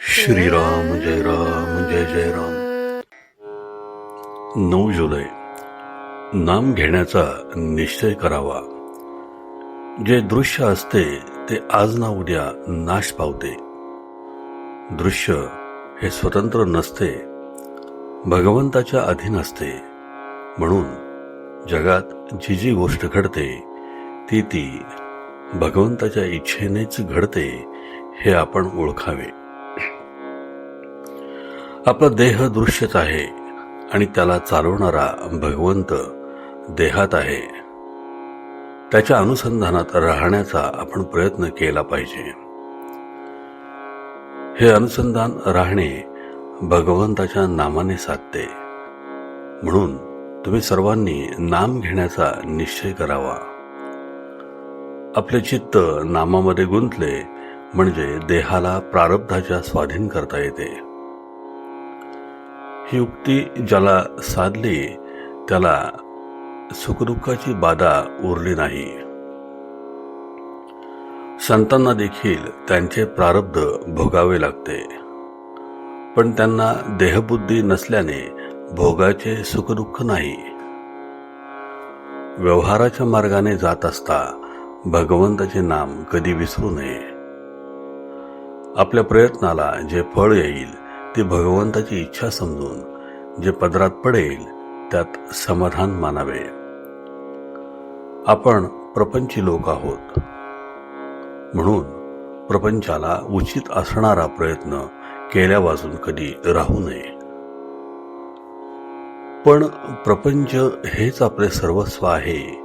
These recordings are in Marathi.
श्रीराम जय राम जय जय राम। नऊ जुलै. नाम घेण्याचा निश्चय करावा. जे दृश्य असते ते आज ना उद्या नाश पावते. दृश्य हे स्वतंत्र नसते. भगवंताच्या अधीन असते. म्हणून जगात जी जी गोष्ट घडते ती ती भगवंताच्या इच्छेनेच घडते हे आपण ओळखावे. आपला देह दृश्यच आहे आणि त्याला चालवणारा भगवंत देहात आहे. त्याच्या अनुसंधानात राहण्याचा आपण प्रयत्न केला पाहिजे. हे अनुसंधान राहणे भगवंताच्या नामाने साधते. म्हणून तुम्ही सर्वांनी नाम घेण्याचा निश्चय करावा. आपले चित्त नामामध्ये गुंतले म्हणजे देहाला प्रारब्धाच्या स्वाधीन करता येते. ही युक्ती ज्याला साधली त्याला सुखदुःखाची बाधा उरली नाही. संतांना देखील त्यांचे प्रारब्ध भोगावे लागते. पण त्यांना देहबुद्धी नसल्याने भोगाचे सुखदुःख नाही. व्यवहाराच्या मार्गाने जात असता भगवंताचे नाम कधी विसरू नये. आपल्या प्रयत्नाला जे फळ येईल ते भगवंताची इच्छा समजून जे पदरात पडेल त्यात समाधान मानावे. आपण प्रपंची लोक आहोत. म्हणून प्रपंचाला उचित असणारा प्रयत्न केल्यापासून कधी राहू नये. पण प्रपंच हेच आपले सर्वस्व आहे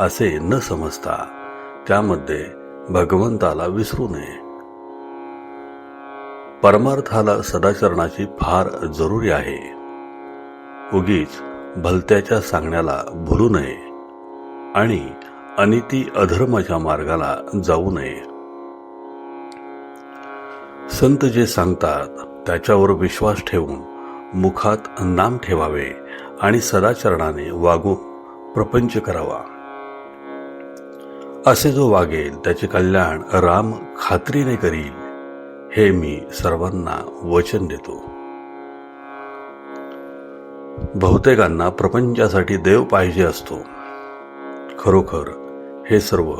असे न समजता त्यामध्ये भगवंताला विसरू नये. परमार्थाला सदाचरणाची फार जरुरी आहे. उगीच भलत्याच्या सांगण्याला भुलू नये आणि अनिती अधर्माच्या मार्गाला जाऊ नये. संत जे सांगतात त्याच्यावर विश्वास ठेवून मुखात नाम ठेवावे आणि सदाचरणाने वागून प्रपंच करावा. असे जो वागेल त्याचे कल्याण राम खात्रीने करील हे मी सर्वांना वचन देतो. बहुतेकांना प्रपंचासाठी देव पाहिजे असतो. खरोखर हे सर्व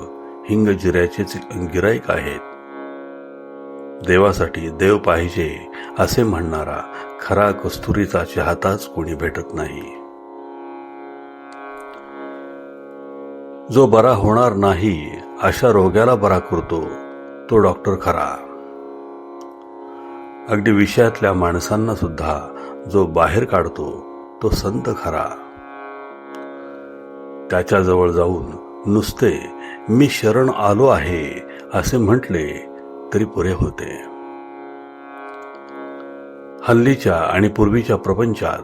हिंग जिऱ्याचेच गिराईक आहेत. देवासाठी देव पाहिजे असे म्हणणारा खरा कस्तुरीचा चाहताच कोणी भेटत नाही. जो बरा होणार नाही अशा रोग्याला बरा करतो तो डॉक्टर खरा. अगदी विषयातल्या माणसांना सुद्धा जो बाहेर काढतो तो संत खरा. त्याच्याजवळ जाऊन नुसते मी शरण आलो आहे असे म्हटले तरी पुरे होते. हल्लीच्या आणि पूर्वीच्या प्रपंचात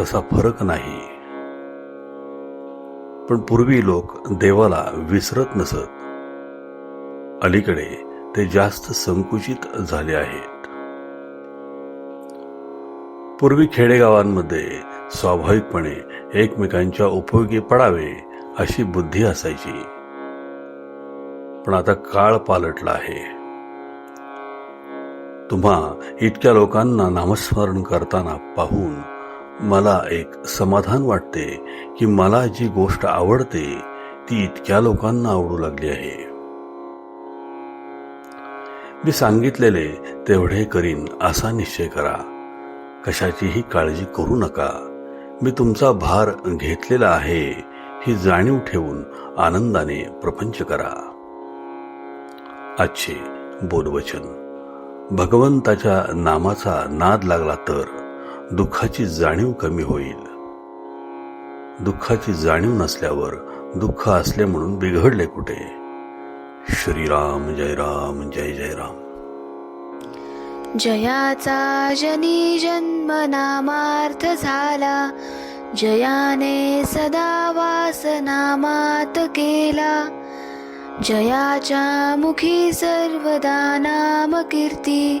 तसा फरक नाही. पण पूर्वी लोक देवाला विसरत नसत. अलीकडे ते जास्त संकुचित झाले आहेत. पूर्वी खेडेगावांमध्ये स्वाभाविकपणे एकमेकांच्या उपयोगी पडावे अशी बुद्धी असायची. पण आता काळ पालटला आहे. तुम्हा इतक्या लोकांना नामस्मरण करताना पाहून मला एक समाधान वाटते की मला जी गोष्ट आवडते ती इतक्या लोकांना आवडू लागली आहे. मी सांगितलेले तेवढे करीन असा निश्चय करा. कशाचीही काळजी करू नका. मी तुमचा भार घेतलेला आहे ही जाणीव ठेवून आनंदाने प्रपंच करा. आजचे बोधवचन. भगवंताच्या नामाचा नाद लागला तर दुःखाची जाणीव कमी होईल. दुःखाची जाणीव नसल्यावर दुःख असले म्हणून बिघडले कुठे? श्रीराम जय राम जय जय राम. जयाचा जनी जन्म नामार्थ झाला. जयाने सदा वास नामात केला. जयाच्या मुखी सर्वदा नाम कीर्ती